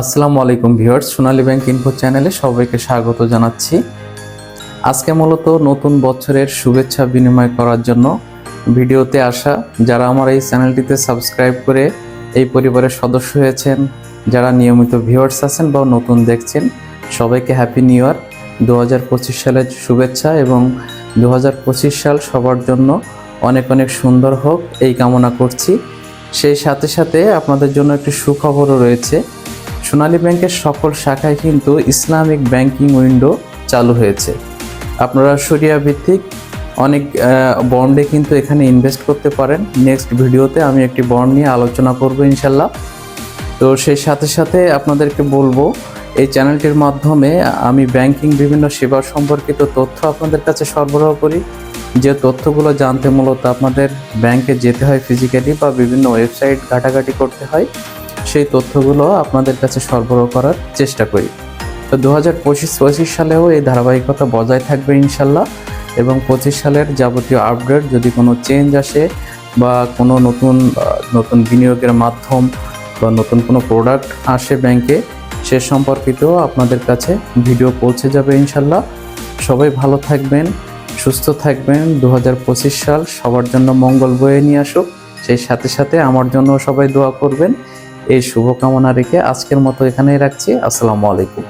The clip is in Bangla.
আসসালামু আলাইকুম ভিউয়ার্স, সোনালী ব্যাংক ইনফো চ্যানেলে সবাইকে স্বাগত জানাচ্ছি। আজকে মূলত নতুন বছরের শুভেচ্ছা বিনিময় করার জন্য ভিডিওতে আসা যারা আমার এই চ্যানেলটিতে সাবস্ক্রাইব করে এই পরিবারের সদস্য হয়েছেন, যারা নিয়মিত ভিউয়ার্স আছেন বা নতুন দেখছেন, সবাইকে হ্যাপি নিউ ইয়ার দু হাজার পঁচিশ সালের শুভেচ্ছা এবং দু হাজার পঁচিশ সাল সবার জন্য অনেক অনেক সুন্দর হোক এই কামনা করছি। সেই সাথে সাথে আপনাদের জন্য একটি সুখবরও রয়েছে। সোনালী ব্যাংকের সকল শাখায় কিন্তু ইসলামিক ব্যাংকিং উইন্ডো চালু হয়েছে। আপনারা সরিয়া ভিত্তিক অনেক বন্ডে কিন্তু এখানে ইনভেস্ট করতে পারেন। নেক্সট ভিডিওতে আমি একটি বন্ড নিয়ে আলোচনা করব ইনশাল্লাহ। তো সেই সাথে সাথে আপনাদেরকে বলব, এই চ্যানেলটির মাধ্যমে আমি ব্যাংকিং বিভিন্ন সেবা সম্পর্কিত তথ্য আপনাদের কাছে সরবরাহ করি। যে তথ্যগুলো জানতে মূলত আপনাদের ব্যাংকে যেতে হয় ফিজিক্যালি বা বিভিন্ন ওয়েবসাইট ঘাটাঘাটি করতে হয়। সেই তথ্যগুলো আপনাদের কাছে সরবরাহ করার চেষ্টা করি। তো দু হাজার পঁচিশ পঁচিশ সালেও এই ধারাবাহিকতা বজায় থাকবে ইনশাল্লাহ এবং পঁচিশ সালের যাবতীয় আপডেট যদি কোনো চেঞ্জ আসে বা কোনো নতুন নতুন বিনিয়োগের মাধ্যম বা নতুন কোনো প্রোডাক্ট আসে ব্যাংকে, সে সম্পর্কিতও আপনাদের কাছে ভিডিও পৌঁছে যাবে ইনশাল্লাহ। সবাই ভালো থাকবেন, সুস্থ থাকবেন। দু হাজার পঁচিশ সাল সবার জন্য মঙ্গল বয়ে নিয়ে আসুক। সেই সাথে সাথে আমার জন্য সবাই দোয়া করবেন। এই শুভকামনা রেখে আজকের মতো এখানেই রাখছি। আসসালামু আলাইকুম।